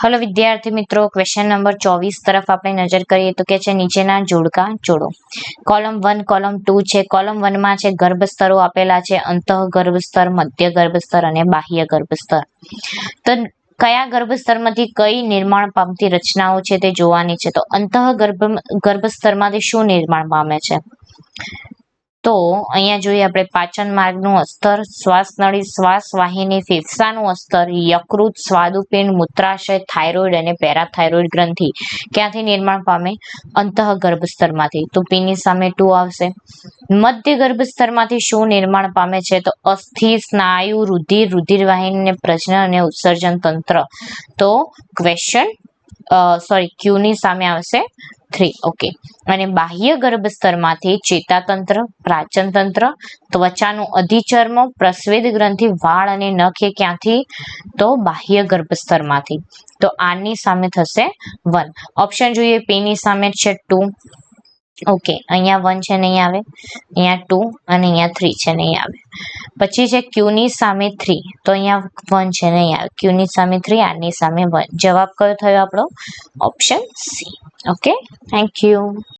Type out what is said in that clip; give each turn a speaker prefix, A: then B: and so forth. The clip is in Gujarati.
A: હલો વિદ્યાર્થી મિત્રો ક્વેશ્ચન નંબર ચોવીસ તરફ આપણે નજર કરીએ તો કે છે નીચેના જોડકા જોડો. કોલમ વન કોલમ ટુ છે. કોલમ વનમાં છે ગર્ભસ્તરો આપેલા છે અંતઃ ગર્ભસ્તર મધ્ય ગર્ભસ્તર અને બાહ્ય ગર્ભસ્તર તો કયા ગર્ભસ્તરમાંથી કઈ નિર્માણ પામતી રચનાઓ છે તે જોવાની છે? તો અંતઃ ગર્ભ ગર્ભસ્તરમાંથી શું નિર્માણ પામે છે? તો અહીંયા જોઈએ આપણે પાચન માર્ગનું અસ્તર, શ્વાસ નળી, શ્વાસ વાહિની, ફેફસાનું અસ્તર, યકૃત, સ્વાદુપિંડ, મૂત્રાશય, થાઇરોઇડ અને પેરાથાઇરોઇડ ગ્રંથિ. ક્યાંથી નિર્માણ પામે? અંતઃ ગર્ભસ્તરમાંથી તો પીની સામે ટુ આવશે. મધ્ય ગર્ભસ્તરમાંથી શું નિર્માણ પામે છે? તો અસ્થિ, સ્નાયુ, રુધિર રુધિર વાહિની અને પ્રજનન અને ઉત્સર્જન તંત્ર. તો ક્વેશ્ચન સોરી ક્યુ ની સામે આવશે. થ્રી ઓકે અને બાહ્ય ગર્ભસ્તરમાંથી ચેતાતંત્ર, પ્રાચનતંત્ર તંત્ર ત્વચાનું અધિચર્મ, પ્રસ્વેદ ગ્રંથિ, વાળ અને નખ એ ક્યાંથી? તો બાહ્ય ગર્ભસ્તરમાંથી તો આની સામે થશે વન ઓપ્શન જોઈએ પી ની સામે છે ટુ ઓકે અહીંયા વન છે નહીં આવે? અહીંયા ટુ અને અહીંયા થ્રી છે નહીં આવે. પછી છે ક્યુની સામે થ્રી તો અહીંયા વન છે નહીં આવે. ક્યુની સામે થ્રી આની સામે વન જવાબ કયો થયો આપણો? Option C okay? Thank you.